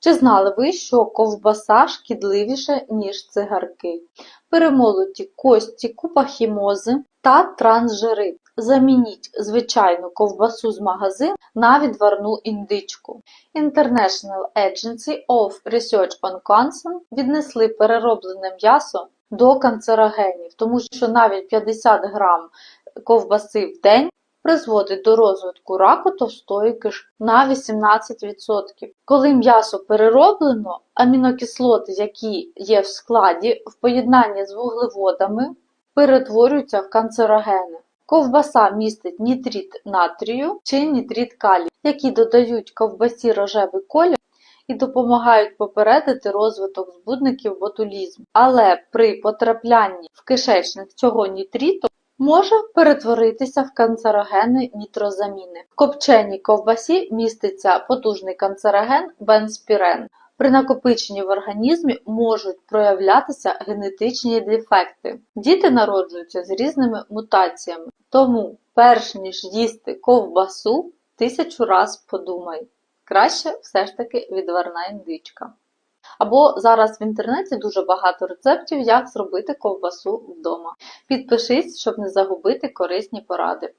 Чи знали ви, що ковбаса шкідливіша, ніж цигарки? Перемолоті кості, купа хімози та трансжири. Замініть звичайну ковбасу з магазину на відварну індичку. International Agency of Research on Cancer віднесли перероблене м'ясо до канцерогенів, тому що навіть 50 грам ковбаси в день призводить до розвитку раку товстої кишки на 18%. Коли м'ясо перероблено, амінокислоти, які є в складі, в поєднанні з вуглеводами перетворюються в канцерогени. Ковбаса містить нітрит натрію чи нітрит калію, які додають ковбасі рожевий колір і допомагають попередити розвиток збудників ботулізму. Але при потраплянні в кишечник цього нітриту може перетворитися в канцерогени нітрозаміни. В копченій ковбасі міститься потужний канцероген бенспірен. При накопиченні в організмі можуть проявлятися генетичні дефекти. Діти народжуються з різними мутаціями, тому перш ніж їсти ковбасу, тисячу раз подумай. Краще все ж таки відварна індичка. Або зараз в інтернеті дуже багато рецептів, як зробити ковбасу вдома. Підпишись, щоб не загубити корисні поради.